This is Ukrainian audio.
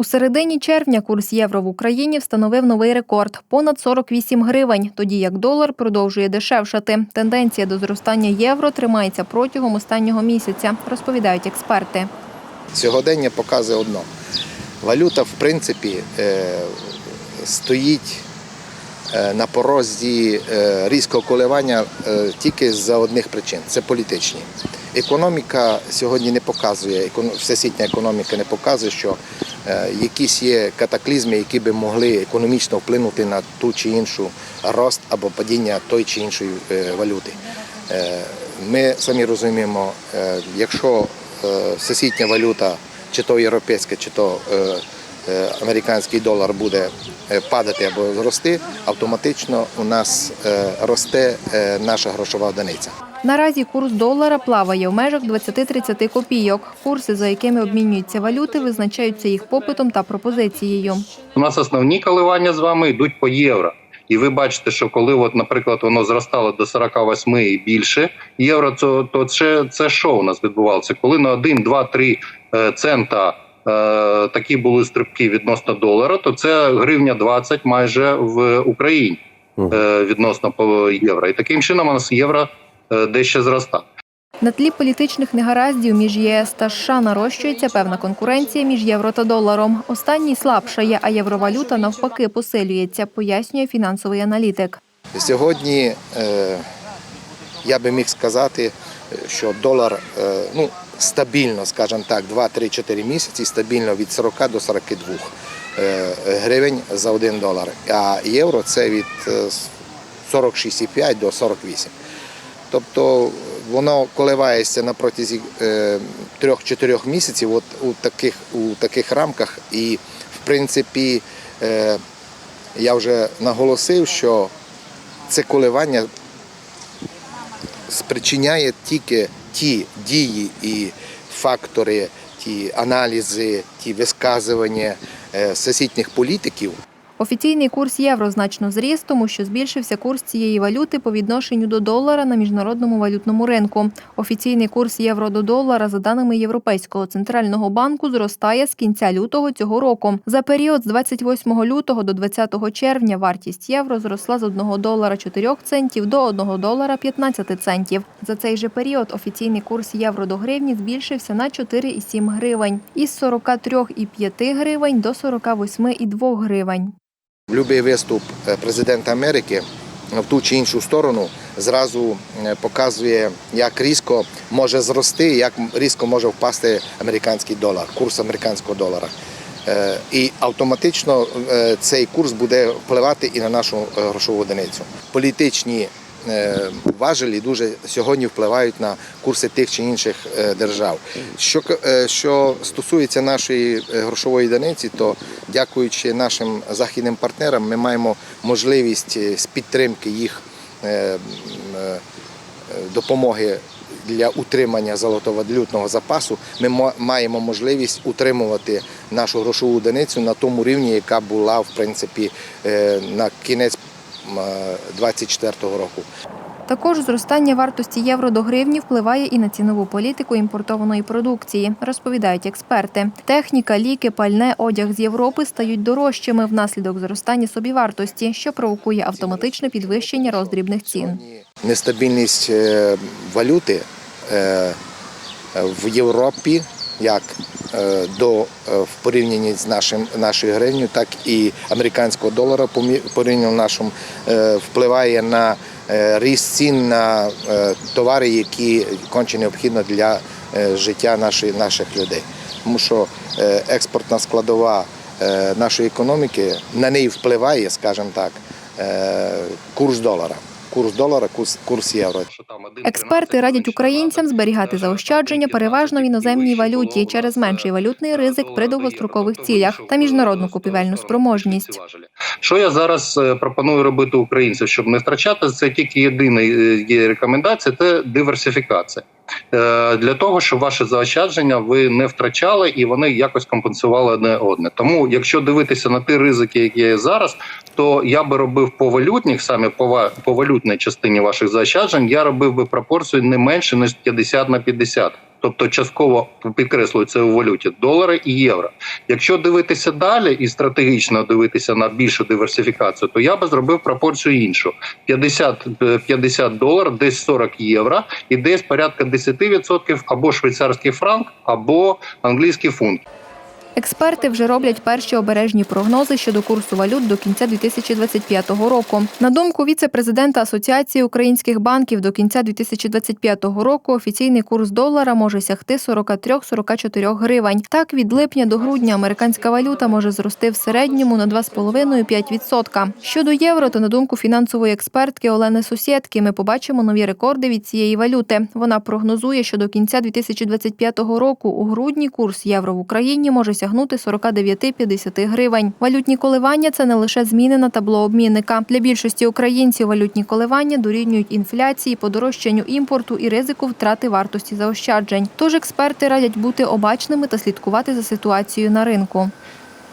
У середині червня курс євро в Україні встановив новий рекорд понад 48 гривень, тоді як долар продовжує дешевшати. Тенденція до зростання євро тримається протягом останнього місяця, розповідають експерти. Сьогодення показує одно. Валюта, в принципі, е, стоїть е, на порозі е, різкого коливання тільки за одних причин це політичні. Економіка сьогодні не показує, всесвітня економіка не показує, що якісь є катаклізми, які би могли економічно вплинути на ту чи іншу рост або падіння той чи іншої е, валюти. Е, Ми самі розуміємо, е, якщо е, всесвітня валюта, чи то європейська, чи то е, е, американський долар буде е, падати або зрости, автоматично у нас е, росте е, наша грошова одиниця. Наразі курс долара плаває в межах 20-30 копійок. Курси, за якими обмінюються валюти, визначаються їх попитом та пропозицією. У нас основні коливання з вами йдуть по євро. І ви бачите, що коли, от, наприклад, воно зростало до 48 і більше євро, то, то це, це що у нас відбувалося? Коли на 1, 2, 3 е, цента е, такі були стрибки відносно долара, то це гривня 20 майже в Україні е, відносно по євро. І таким чином у нас євро дещо зростає. На тлі політичних негараздів між ЄС та США нарощується певна конкуренція між євро та доларом. Останній слабшає, а євровалюта навпаки посилюється, пояснює фінансовий аналітик. Сьогодні е, я би міг сказати, е, що долар е, ну, стабільно, скажімо так, 2-3-4 місяці, стабільно від 40 до 42 е, гривень за 1 долар. А євро це від е, 46,5 до 48. Тобто воно коливається на протязі е, 3-4 місяців от у, таких, у таких рамках. І, в принципі, е, я вже наголосив, що це коливання спричиняє тільки ті дії і фактори, ті аналізи, ті висказування е, всесвітніх політиків, Офіційний курс євро значно зріс, тому що збільшився курс цієї валюти по відношенню до долара на міжнародному валютному ринку. Офіційний курс євро до долара, за даними Європейського центрального банку, зростає з кінця лютого цього року. За період з 28 лютого до 20 червня вартість євро зросла з 1 долара 4 центів до 1 долара 15 центів. За цей же період офіційний курс євро до гривні збільшився на 4,7 гривень із 43,5 гривень до 48,2 гривень. Любий виступ е, президента Америки в ту чи іншу сторону зразу е, показує, як різко може зрости, як різко може впасти американський долар, курс американського долара. Е, І автоматично цей курс буде впливати і на нашу грошову одиницю. Політичні важелі дуже сьогодні впливають на курси тих чи інших е, держав. Що, е, що стосується нашої е, грошової одиниці, то дякуючи нашим західним партнерам, ми маємо можливість е, з підтримки їх е, е, допомоги для утримання золотовалютного запасу, ми маємо можливість утримувати нашу грошову одиницю на тому рівні, яка була в принципі е, на кінець 2024 року. Також зростання вартості євро до гривні впливає і на цінову політику імпортованої продукції, розповідають експерти. Техніка, ліки, пальне, одяг з Європи стають дорожчими внаслідок зростання собівартості, що провокує автоматичне підвищення роздрібних цін. Нестабільність е, валюти е, в Європі, як е, до е, в порівнянні з нашим нашою гривнею, так і американського долара порівняно нашим е, впливає на ріст цін на товари, які конче необхідно для життя нашої, наших людей. Тому що експортна складова нашої економіки на неї впливає, скажімо так, курс долара. Курс долара, курс, курс євро. Експерти радять українцям зберігати заощадження переважно в іноземній валюті через менший валютний ризик при довгострокових цілях та міжнародну купівельну спроможність. Що я зараз е, пропоную робити українцям, щоб не втрачати це тільки єдина е, є рекомендація це диверсифікація. Е, Для того, щоб ваше заощадження ви не втрачали і вони якось компенсували одне одне. Тому, якщо дивитися на ті ризики, які є зараз, то я би робив по валютних, саме по, по валютній частині ваших заощаджень, я робив би пропорцію не менше ніж 50 на 50. Тобто частково підкреслюю це у валюті долари і євро. Якщо дивитися далі і стратегічно дивитися на більшу диверсифікацію, то я би зробив пропорцію іншу: 50, е, 50 долар, десь 40 євро, і десь порядка 10% або швейцарський франк, або англійський фунт. Експерти вже роблять перші обережні прогнози щодо курсу валют до кінця 2025 року. На думку віце-президента Асоціації українських банків, до кінця 2025 року офіційний курс долара може сягти 43-44 гривень. Так, від липня до грудня американська валюта може зрости в середньому на 2,5-5%. Щодо євро, то на думку фінансової експертки Олени Сусєдки, ми побачимо нові рекорди від цієї валюти. Вона прогнозує, що до кінця 2025 року у грудні курс євро в Україні може сягнути 49-50 гривень. Валютні коливання це не лише зміни на табло обмінника. Для більшості українців валютні коливання дорівнюють інфляції, подорожчанню імпорту і ризику втрати вартості заощаджень. Тож експерти радять бути обачними та слідкувати за ситуацією на ринку.